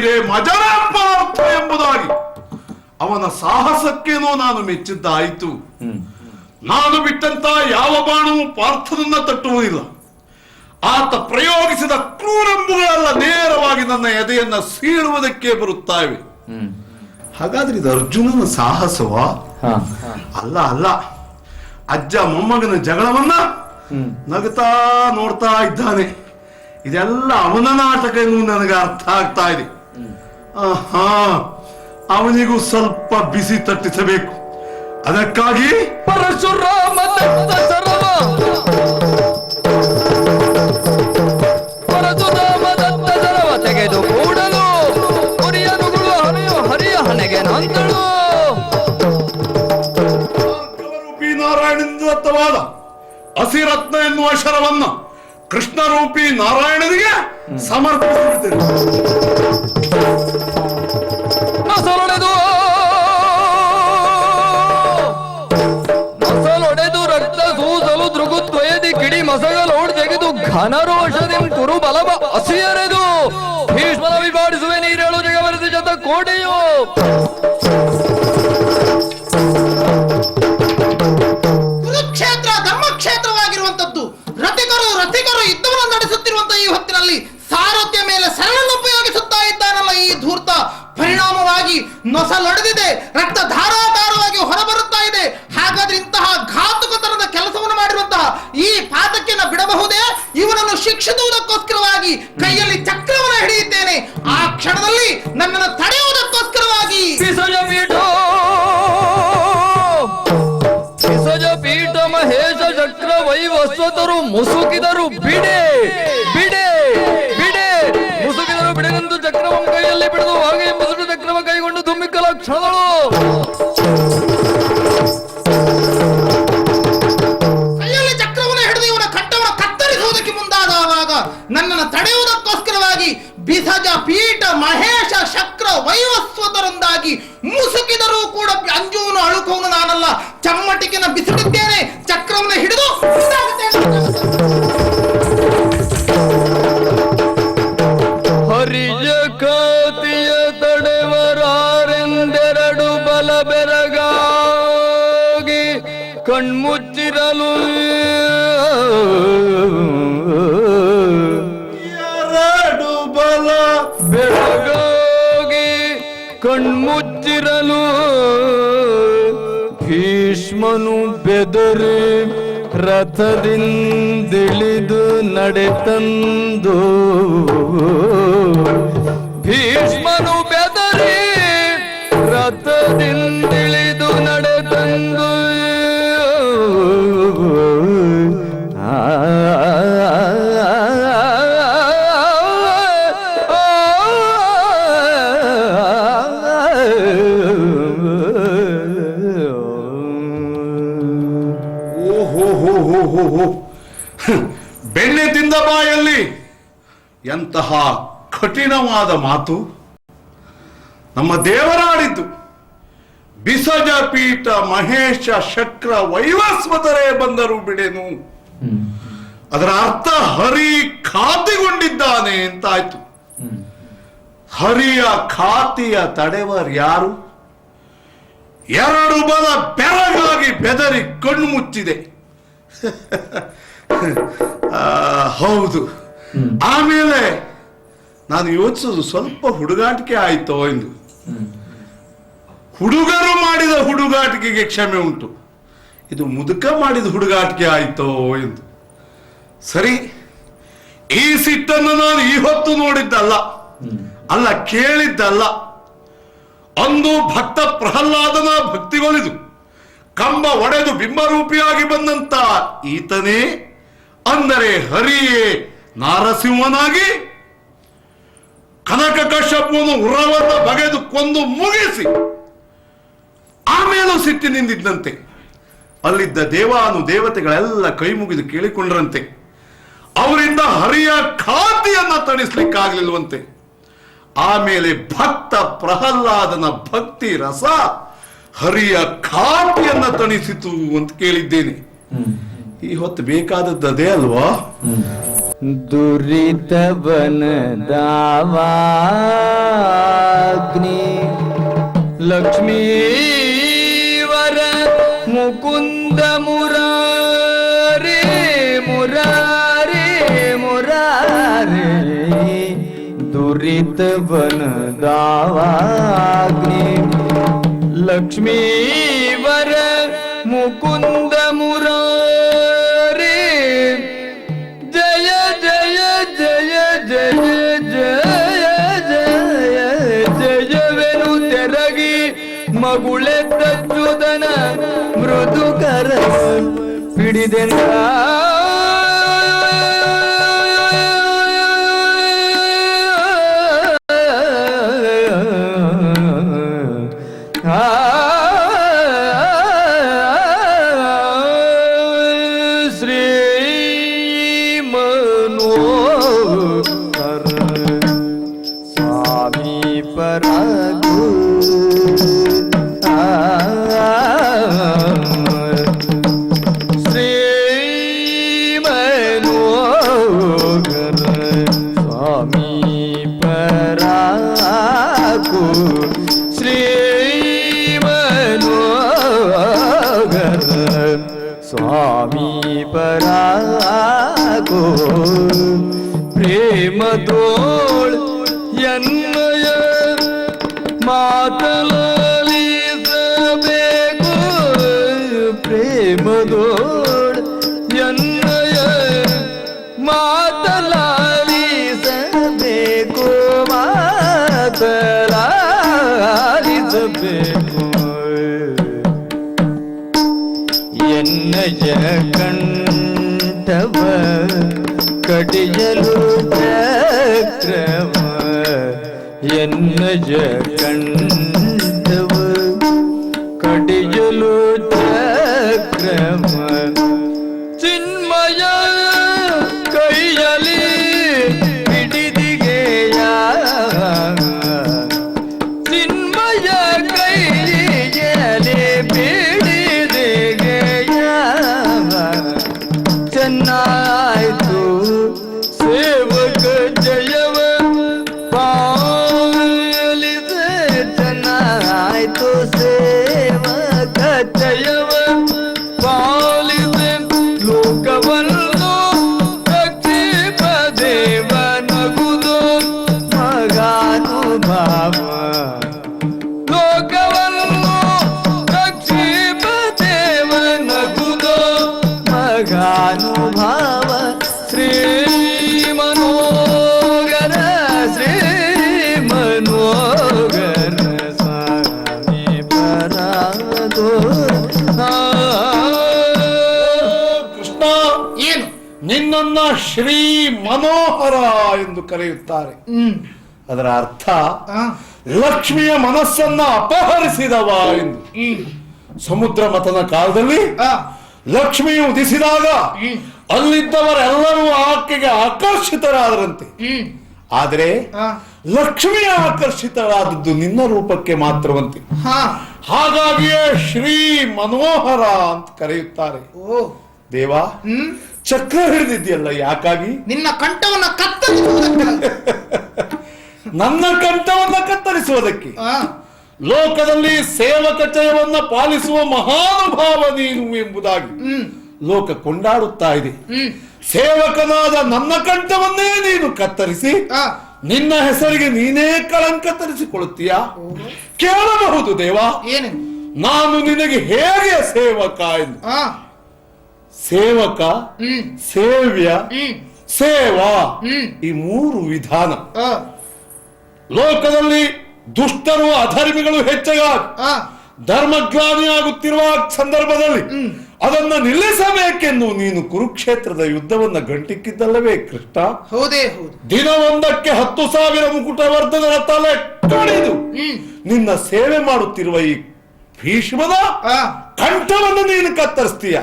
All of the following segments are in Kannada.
ವೀರೆ ಮಜರಪ್ಪ ಎಂಬುದಾಗಿ. ಅವನ ಸಾಹಸಕ್ಕೇನೋ ನಾನು ಮೆಚ್ಚಿದ್ದಾಯಿತು. ನಾನು ಬಿಟ್ಟಂತ ಯಾವ ಬಾಣವು ಪಾರ್ಥನನ್ನ ತಟ್ಟುವುದಿಲ್ಲ. ಆತ ಪ್ರಯೋಗಿಸಿದ ಕ್ರೂರಂಬುಗಳೆಲ್ಲ ನೇರವಾಗಿ ನನ್ನ ಎದೆಯನ್ನ ಸೀಳುವುದಕ್ಕೆ ಬರುತ್ತಾವೆ. ಹಾಗಾದ್ರೆ ಇದು ಅರ್ಜುನನ ಸಾಹಸವ? ಅಲ್ಲ ಅಲ್ಲ. ಅಜ್ಜ ಮೊಮ್ಮಗನ ಜಗಳವನ್ನ ನಗುತ್ತಾ ನೋಡ್ತಾ ಇದ್ದಾನೆ. ಇದೆಲ್ಲ ಅವನ ನಾಟಕ ಎಂದು ನನಗೆ ಅರ್ಥ ಆಗ್ತಾ ಇದೆ. ಆಹಾ ಅವನಿಗೂ ಸ್ವಲ್ಪ ಬಿಸಿ ತಟ್ಟಿಸಬೇಕು. ಅದಕ್ಕಾಗಿ ಪರಶುರಾಮ ಪರಶುರಾಮ ದತ್ತ ತೆಗೆದು ಕೂಡಲು ಕುರಿಯನುಗಳು ಹರಿಯು ಹರಿಯ ಹಣೆಗೆ ನಂತಳು. ರೂಪಿ ನಾರಾಯಣನಿಂದ ದತ್ತವಾದ ಹಸಿರತ್ನ ಎನ್ನುವ ಶರವನ್ನ ಕೃಷ್ಣ ರೂಪಿ ನಾರಾಯಣನಿಗೆ ಸಮರ್ಪಿಸಿಬಿಡ್ತೇನೆ ನಸಲೊಡೆದು. ರಕ್ತ ಸೂಸಲು ದೃಗುದ್ವಯದಿ ಕಿಡಿ ಮಸಗಲೋಡ್ ತೆಗೆದು ಘನರೋಷದಿಂ ಕುರು ಬಲವ ಅಸಿಯರೆದು. ಭೀಷ್ಮನ ವಿಭಾಡಿಸುವೆ ನೀರೇಳು ಜಗವರಿಸಿ ಜತ ಕೋಟೆಯೋ. ವೈವಸ್ವತರು ಮುಸುಕಿದರು, ಬಿಡೆ ಬಿಡೆ ಬಿಡೆ. ಮುಸುಕಿದರು ಬಿಡೆನೆಂದು ಚಕ್ರವಂ ಕೈಯಲ್ಲಿ ಬಿಡದು ಹಾಗೆ ಮುಸುಕು ಚಕ್ರವ ಕೈಗೊಂಡು ತುಂಬಿಕಲ ಕ್ಷಣಗಳು ಕೈಯಲ್ಲಿ ಚಕ್ರವನ್ನು ಹಿಡಿದು ಇವನ ಕತ್ತರಿಸುವುದಕ್ಕೆ ಮುಂದಾದವಾಗ ನನ್ನನ್ನು ತಡೆಯುವುದಕ್ಕೋಸ್ಕರವಾಗಿ ಬಿಸಜ ಪೀಠ ಮಹೇಶ ಶಕ್ರ ವೈವಸ್ವತರೊಂದಾಗಿ ಮುಸುಕಿದರೂ ಕೂಡ ಅಂಜುವನು ಅಳುಕವನು ನಾನಲ್ಲ. ಚಮ್ಮಟಿಕೆನ ಬಿಸಿಡುತ್ತೇನೆ ಚಕ್ರವನ್ನು ಹಿಡಿದು ಹರಿಜ ಭೀಷ್ಮನು ಬೆದರಿ ರಥದಿಂದಿಳಿದು ನಡೆತಂದು. ಭೀಷ್ಮನು ಬೆದರಿ ರಥದಿಂದಿಳಿದು ನಡೆತಂದು. ಹೋ ಹೋ ಬೆಣ್ಣೆ ತಿಂದ ಬಾಯಲ್ಲಿ ಎಂತಹ ಕಠಿಣವಾದ ಮಾತು. ನಮ್ಮ ದೇವರಾಡಿದ್ದು ಬಿಸಜ ಪೀಠ ಮಹೇಶ ಶಕ್ರ ವೈವಸ್ವತರೇ ಬಂದರು ಬಿಡೆನು. ಅದರ ಅರ್ಥ ಹರಿ ಖಾತಿಗೊಂಡಿದ್ದಾನೆ ಅಂತಾಯ್ತು. ಹರಿಯ ಖಾತಿಯ ತಡೆವರ್ ಯಾರು? ಎರಡು ಬಲ ಬೆರಗಾಗಿ ಬೆದರಿ ಕಣ್ಣು ಮುಚ್ಚಿದೆ. ಹೌದು. ಆಮೇಲೆ ನಾನು ಯೋಚಿಸೋದು ಸ್ವಲ್ಪ ಹುಡುಗಾಟಿಕೆ ಆಯ್ತೋ ಎಂದು. ಹುಡುಗರು ಮಾಡಿದ ಹುಡುಗಾಟಿಕೆಗೆ ಕ್ಷಮೆ ಉಂಟು. ಇದು ಮುದುಕ ಮಾಡಿದ ಹುಡುಗಾಟಿಕೆ ಆಯ್ತೋ ಎಂದು. ಸರಿ ಈ ಸಿಟ್ಟನ್ನು ನಾನು ಈ ಹೊತ್ತು ನೋಡಿದ್ದಲ್ಲ. ಅಲ್ಲ ಕೇಳಿದ್ದಲ್ಲ. ಅಂದು ಭಕ್ತ ಪ್ರಹ್ಲಾದನ ಭಕ್ತಿಗೊಲಿದು. ಕಂಬ ಒಡೆದು ಬಿಂಬರೂಪಿಯಾಗಿ ಬಂದಂತ ಈತನೇ ಅಂದರೆ ಹರಿಯೇ ನಾರಸಿಂಹನಾಗಿ ಕನಕ ಕಶ್ಯಪನು ಉರವನ್ನು ಬಗೆದು ಕೊಂದು ಮುಗಿಸಿ ಆಮೇಲೂ ಸಿಟ್ಟಿ ನಿಂದಿದ್ದಂತೆ ಅಲ್ಲಿದ್ದ ದೇವಾನು ದೇವತೆಗಳೆಲ್ಲ ಕೈ ಮುಗಿದು ಕೇಳಿಕೊಂಡ್ರಂತೆ. ಅವರಿಂದ ಹರಿಯ ಖಾತಿಯನ್ನ ತಣಿಸ್ಲಿಕ್ಕಾಗ್ಲಿಲ್ವಂತೆ. ಆಮೇಲೆ ಭಕ್ತ ಪ್ರಹ್ಲಾದನ ಭಕ್ತಿ ರಸ ಹರಿಯ ಖಾಟಿಯನ್ನ ತಣಿಸಿತು ಅಂತ ಕೇಳಿದ್ದೇನೆ. ಈ ಹೊತ್ತು ಬೇಕಾದದ್ದು ಅದೇ ಅಲ್ವಾ? ದುರಿತವನ ದಾವಾಗ್ನಿ. ಲಕ್ಷ್ಮೀವರ ಮುಕುಂದ ಮುರಾರಿ ಮುರಾರಿ ಮುರಾರಿ. ದುರಿತವನ ದಾವಾಗ್ನಿ. ಲಕ್ಷ್ಮೀವರ ಮುಕುಂದ ಮುರಾರಿ ಜಯ ಜಯ ಜಯ ಜಯ ಜಯ ಜಯ ಜಯವೆನು ತೆರಗಿ ಮಗುಳೆ ತಚ್ಚುದನ ಮೃದುಕರ ಪಿಡಿದೆನ ಶ್ರೀ स्वामी परागो प्रेम तोळ यन्मय मातला என்னைய கண்டவ கடியலு சக்கரவ என்னைய கண்ட ಮಗಾನುಭಾವ ಶ್ರೀ ಮನೋಗರ ಶ್ರೀ ಮನೋಗರ ಸ್ವಾಮಿ ಪರಾದು ಕೃಷ್ಣ ಏನು? ನಿನ್ನನ್ನ ಶ್ರೀ ಮನೋಹರ ಎಂದು ಕರೆಯುತ್ತಾರೆ. ಅದರ ಅರ್ಥ ಲಕ್ಷ್ಮಿಯ ಮನಸ್ಸನ್ನ ಅಪಹರಿಸಿದವ ಎಂದು. ಸಮುದ್ರ ಮತನ ಕಾಲದಲ್ಲಿ ಲಕ್ಷ್ಮಿಯು ಉದಿಸಿದಾಗ ಅಲ್ಲಿದ್ದವರೆಲ್ಲರೂ ಆಕೆಗೆ ಆಕರ್ಷಿತರಾದರಂತೆ. ಆದರೆ ಲಕ್ಷ್ಮಿ ಆಕರ್ಷಿತರಾದದ್ದು ನಿನ್ನ ರೂಪಕ್ಕೆ ಮಾತ್ರವಂತೆ. ಹಾ. ಹಾಗಾಗಿಯೇ ಶ್ರೀ ಮನೋಹರ ಅಂತ ಕರೆಯುತ್ತಾರೆ. ಓ. ದೇವ ಚಕ್ರ ಹಿಡಿದಿದ್ಯಲ್ಲ ಯಾಕಾಗಿ? ನಿನ್ನ ಕಂಠವನ್ನ ಕತ್ತರಿಸುವುದಕ್ಕೆ. ನನ್ನ ಕಂಠವನ್ನ ಕತ್ತರಿಸುವುದಕ್ಕೆ. ಲೋಕದಲ್ಲಿ ಸೇವಕ ಜಯವನ್ನ ಪಾಲಿಸುವ ಮಹಾನುಭಾವ ನೀನು ಎಂಬುದಾಗಿ ಲೋಕ ಕೊಂಡಾಡುತ್ತಾ ಇದೆ. ಸೇವಕನಾದ ನನ್ನ ಕಂಠವನ್ನೇ ನೀನು ಕತ್ತರಿಸಿ ನಿನ್ನ ಹೆಸರಿಗೆ ನೀನೇ ಕಳಂಕ ತರಿಸಿಕೊಳ್ಳುತ್ತೀಯ? ಕೇಳಬಹುದು ದೇವ. ಏನು? ನಾನು ನಿನಗೆ ಹೇಗೆ ಸೇವಕ ಎಂದು. ಸೇವಕ ಸೇವ್ಯ ಸೇವಾ ಈ ಮೂರು ವಿಧಾನ. ಲೋಕದಲ್ಲಿ ದುಷ್ಟರು ಅಧರ್ಮಿಗಳು ಹೆಚ್ಚಾಗ ಧರ್ಮಗ್ಲಾನಿಯಾಗುತ್ತಿರುವ ಸಂದರ್ಭದಲ್ಲಿ. ಅದನ್ನ ನಿಲ್ಲಿಸಬೇಕೆಂದು ನೀನು ಕುರುಕ್ಷೇತ್ರದ ಯುದ್ಧವನ್ನ ಗಂಟಿಕ್ಕಿದ್ದಲ್ಲವೇ ಕೃಷ್ಣ? ಹೌದೇ ಹೌದು. ದಿನವೊಂದಕ್ಕೆ ಹತ್ತು ಸಾವಿರ ಮುಕುಟವರ್ಧನರ ತಲೆ ಕಡಿದು ನಿನ್ನ ಸೇವೆ ಮಾಡುತ್ತಿರುವ ಈ ಭೀಷ್ಮದ ಕಂಠವನ್ನು ನೀನು ಕತ್ತರಿಸ್ತೀಯ.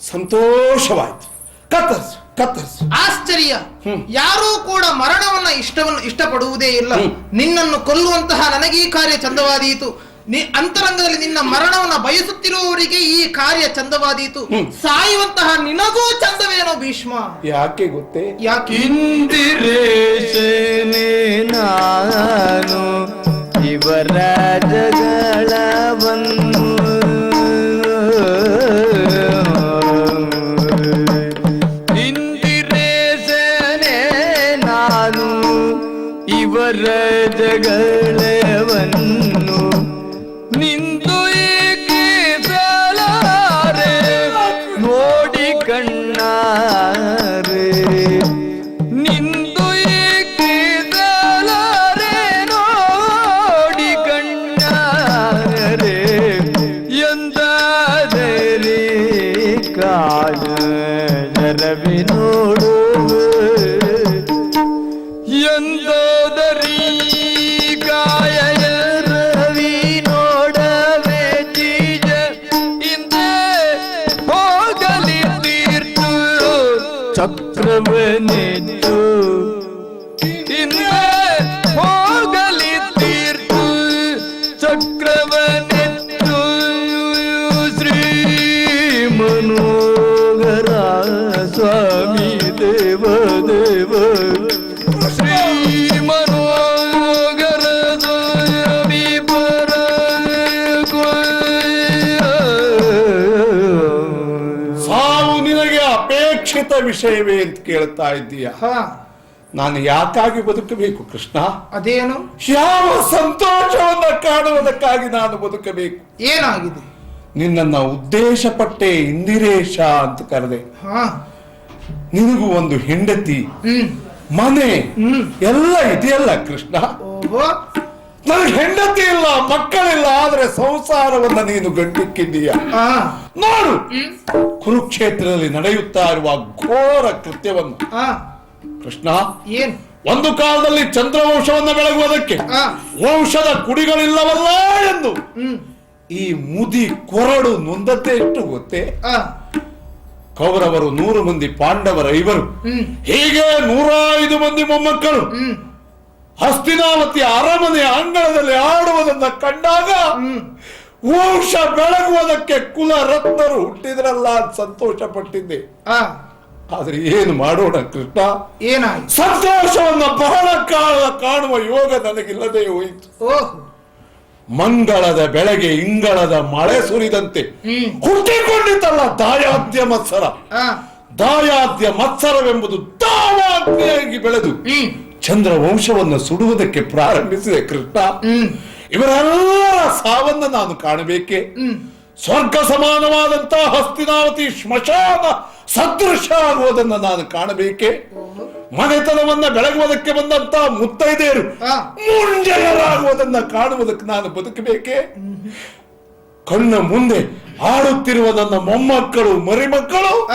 ಸಂತೋಷವಾಯ್ತು. ಕತ್ತರಿಸು. ಕತ್ತರಿಸು. ಆಶ್ಚರ್ಯ. ಹ್ಮ್. ಯಾರೂ ಕೂಡ ಮರಣವನ್ನ ಇಷ್ಟವನ್ನು ಇಷ್ಟಪಡುವುದೇ ಇಲ್ಲ. ನಿನ್ನನ್ನು ಕೊಲ್ಲುವಂತಹ ಈ ಕಾರ್ಯ ಚಂದವಾದೀತು. ನಿ ಅಂತರಂಗದಲ್ಲಿ ನಿನ್ನ ಮರಣವನ್ನ ಬಯಸುತ್ತಿರುವವರಿಗೆ ಈ ಕಾರ್ಯ ಚಂದವಾದೀತು. ಸಾಯುವಂತಹ ನಿನಗೂ ಚಂದವೇನೋ ಭೀಷ್ಮ? ಯಾಕೆ ಗೊತ್ತೇ? ಯಾಕೆ? ಇಂದಿರೇಶನೇ ನಾನು ಇವರ ಜಗಳವನ್ನು ನೋಡಿ ಚಕ್ರವನೆದ್ದು ಹಿಂದೆ ಅಪೇಕ್ಷಿತ ವಿಷಯವೇ ಅಂತ ಕೇಳ್ತಾ ಇದ್ದೀಯ? ನಾನು ಯಾಕಾಗಿ ಬದುಕಬೇಕು ಕೃಷ್ಣ? ಅದೇನು? ಯಾವ ಸಂತೋಷವನ್ನ ಕಾಣುವುದಕ್ಕಾಗಿ ನಾನು ಬದುಕಬೇಕು? ಏನಾಗಿದೆ? ನಿನ್ನನ್ನ ಉದ್ದೇಶ ಪಟ್ಟೆ ಇಂದಿರೇಶ ಅಂತ ಕರೆದೆ. ಹ. ನಿನಗೂ ಒಂದು ಹೆಂಡತಿ ಮನೆ. ಎಲ್ಲ ಇದೆಯಲ್ಲ ಕೃಷ್ಣ? ಓಹೋ. ನನಗೆ ಹೆಂಡತಿ ಇಲ್ಲ ಮಕ್ಕಳಿಲ್ಲ ಆದ್ರೆ ಸಂಸಾರವನ್ನ ನೀನು ಗಂಟಿಕ್ಕಿದ್ದೀಯ ಹ ನೋಡು. ಕುರುಕ್ಷೇತ್ರದಲ್ಲಿ ನಡೆಯುತ್ತಾ ಇರುವ ಘೋರ ಕೃತ್ಯವನ್ನು. ಹ ಕೃಷ್ಣ ಏನ್? ಒಂದು ಕಾಲದಲ್ಲಿ ಚಂದ್ರವಂಶವನ್ನು ಬೆಳಗುವುದಕ್ಕೆ. ವಂಶದ ಕುಡಿಗಳಿಲ್ಲವಲ್ಲ ಎಂದು. ಹ್ಮ್. ಈ ಮುದಿ ಕೊರಡು ನೊಂದತೆ ಎಷ್ಟು ಗೊತ್ತೇ? ಕೌರವರು ನೂರು ಮಂದಿ ಪಾಂಡವರ ಐವರು ಹೀಗೆ ನೂರ ಐದು ಮಂದಿ ಮೊಮ್ಮಕ್ಕಳು. ಹಸ್ತಿನಾವತಿ ಅರಮನೆ ಅಂಗಳದಲ್ಲಿ ಆಡುವುದನ್ನ ಕಂಡಾಗ ವಂಶ ಬೆಳಗುವುದಕ್ಕೆ ಕುಲ ರತ್ನರು ಹುಟ್ಟಿದ್ರಲ್ಲ ಅಂತ ಸಂತೋಷ ಪಟ್ಟಿದ್ದೆ ಆದ್ರೆ ಏನು ಮಾಡೋಣ ಕೃಷ್ಣ? ಏನಾಯ್ತು? ಸಂತೋಷವನ್ನ ಬಹಳ ಕಾಲ ಕಾಣುವ ಯೋಗ ನನಗಿಲ್ಲದೆ ಹೋಯಿತು. ಮಂಗಳದ ಬೆಳಗ್ಗೆ ಇಂಗಳದ ಮಳೆ ಸುರಿದಂತೆ ಹುಟ್ಟಿಕೊಂಡಿತಲ್ಲ ದಾಯಾದ್ಯ ಮತ್ಸರ. ದಾಯಾದ್ಯ ಮತ್ಸರವೆಂಬುದು ದಾವಾಗ್ನಿಯಾಗಿ ಬೆಳೆದು ಚಂದ್ರ ವಂಶವನ್ನು ಸುಡುವುದಕ್ಕೆ ಪ್ರಾರಂಭಿಸಿದೆ ಕೃಷ್ಣ. ಇವರೆಲ್ಲರ ಸಾವನ್ನ ನಾನು ಕಾಣಬೇಕೆ? ಸ್ವರ್ಗ ಸಮಾನವಾದಂತಹ ಹಸ್ತಿನಾವತಿ ಶ್ಮಶಾನ ಸದೃಶ ಆಗುವುದನ್ನ ನಾನು ಕಾಣಬೇಕೆ? ಮನೆತನವನ್ನ ಬೆಳಗುವುದಕ್ಕೆ ಬಂದಂತ ಮುತ್ತೈದೆಯರು ಮುಂಜಯರಾಗುವುದನ್ನ ಕಾಣುವುದಕ್ಕೆ ನಾನು ಬದುಕಬೇಕೆ? ಕಣ್ಣ ಮುಂದೆ ಆಡುತ್ತಿರುವ ನನ್ನ ಮೊಮ್ಮಕ್ಕಳು ಮರಿಮಕ್ಕಳು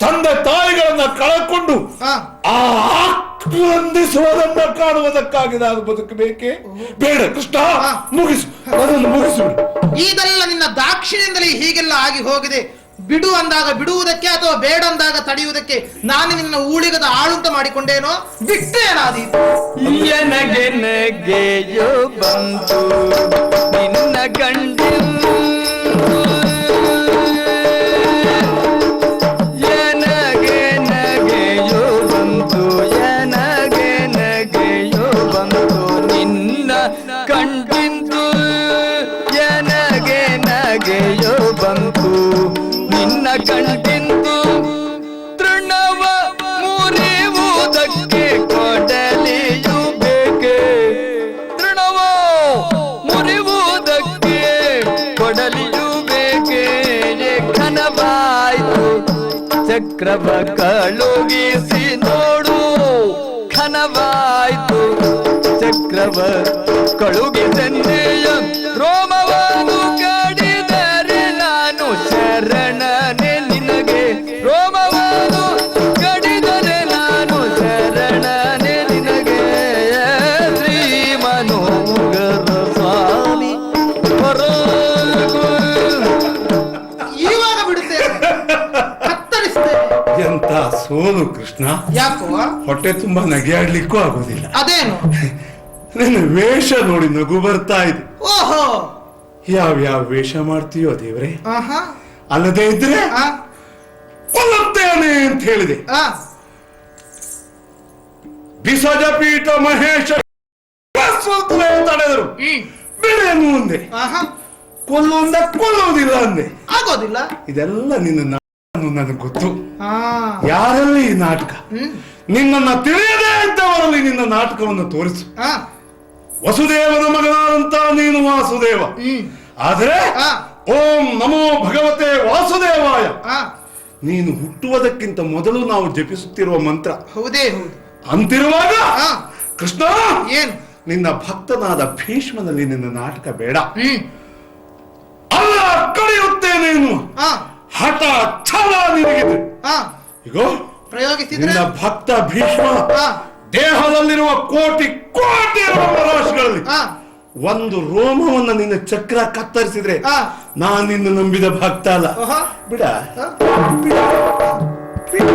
ತಂದೆ ತಾಯಿಗಳನ್ನ ಕಳಕೊಂಡು ಆ ಆ ಆಕ್ರಂದಿಸುವುದನ್ನ ಕಾಣುವುದಕ್ಕಾಗಿ ನಾನು ಬದುಕಬೇಕೆ? ಬೇಡ ಕೃಷ್ಣ ಮುಗಿಸು. ಅದನ್ನು ಮುಗಿಸು. ಇದೆಲ್ಲ ನಿನ್ನ ದಾಕ್ಷಿಣ್ಯದಲ್ಲಿ ಹೀಗೆಲ್ಲ ಆಗಿ ಹೋಗಿದೆ. ಬಿಡು ಅಂದಾಗ ಬಿಡುವುದಕ್ಕೆ ಅಥವಾ ಬೇಡ ಅಂದಾಗ ತಡೆಯುವುದಕ್ಕೆ ನಾನು ನಿನ್ನ ಊಳಿಗದ ಆಳುಂಟ ಮಾಡಿಕೊಂಡೇನೋ? ಬಿಟ್ಟೇನಾದೀತು ಎನಗೆ ನಗೆಯೋ ಬಂತು ನಿನ್ನ ಕಂಡು ಚಕ್ರವ ಕಳುಗಿಸಿ ನೋಡು. ಘನವಾಯ್ತು. ಚಕ್ರವ ಕಳುಗಿಸೆನ್ನೆಯ ಸೋಲು ಕೃಷ್ಣ. ಯಾಕೋ? ಹೊಟ್ಟೆ ತುಂಬಾ ನಗೆಯಾಡ್ಲಿಕ್ಕೂ ಆಗೋದಿಲ್ಲ. ಅದೇನು? ನಿನ್ನ ವೇಷ ನೋಡಿ ನಗು ಬರ್ತಾ ಇದೆ. ಓಹೋ! ಯಾವ್ಯಾವ ವೇಷ ಮಾಡ್ತೀಯೋ ದೇವ್ರೆ? ಆಹಾ. ಅಲ್ಲದೆ ಇದ್ರೆ ಆ, ಕೊಲ್ಲುತ್ತೇನೆ ಅಂತ ಹೇಳಿದೆ. ಆ, ಬಿಸಜ ಪೀಠ ಮಹೇಶ ಸುತ್ತಲೇ ತಡೆದರು. ಮುಂದೆ ಬಿಡೇನು ಅಂದೆ. ಆಹಾ. ಕೊಲ್ಲು ಅಂದ ಕೊಲ್ಲುವುದಿಲ್ಲ ಅಂದೆ. ಆಗೋದಿಲ್ಲ. ಇದೆಲ್ಲ ನಿನ್ನ ನನಗೆ ಗೊತ್ತು. ಆ ಯಾರಲ್ಲಿ ಈ ನಾಟಕ? ಹ್ಮ್. ನಿನ್ನನ್ನ ತಿಳಿಯದೇ ಇದ್ದವರಲ್ಲಿ ನಿನ್ನ ನಾಟಕವನ್ನು ತೋರಿಸು. ಆ ವಸುದೇವನ ಮಗನಾದಂತ ನೀನು ವಾಸುದೇವ. ಹ್ಮ್. ಆದರೆ ಆ ಓಂ ನಮೋ ಭಗವತೆ ವಾಸುದೇವಾಯ. ಆ ನೀನು ಹುಟ್ಟುವುದಕ್ಕಿಂತ ಮೊದಲು ನಾವು ಜಪಿಸುತ್ತಿರುವ ಮಂತ್ರ. ಹೌದೇ ಹೌದು. ಅಂತಿರುವಾಗ ಆ ಕೃಷ್ಣ ಏನು? ನಿನ್ನ ಭಕ್ತನಾದ ಭೀಷ್ಮನಲ್ಲಿ ನಿನ್ನ ನಾಟಕ ಬೇಡ. ಹ್ಮ್. ಅಲ್ಲ ಕಡಿಯುತ್ತೇನೆ ಎನ್ನುವ. ಆ ಹಠ ಛಲ ನಿನಗಿದೆ ಆ ಇಗೋ ಪ್ರಯೋಗಿಸಿದ್ರೆ ನಿನ್ನ ಭಕ್ತ ಭೀಷ್ಮ ದೇಹದಲ್ಲಿರುವ ಕೋಟಿ ಕೋಟಿ ರಾಶಿಗಳಲ್ಲಿ ಒಂದು ರೋಮವನ್ನ ನಿನ್ನ ಚಕ್ರ ಕತ್ತರಿಸಿದ್ರೆ ಆ. ನಾನ್ ನಿನ್ನ ನಂಬಿದ ಭಕ್ತ ಅಲ್ಲ ಓಹೋ ಬಿಡ ಆ? ಬಿಡ. ಬಿಡ.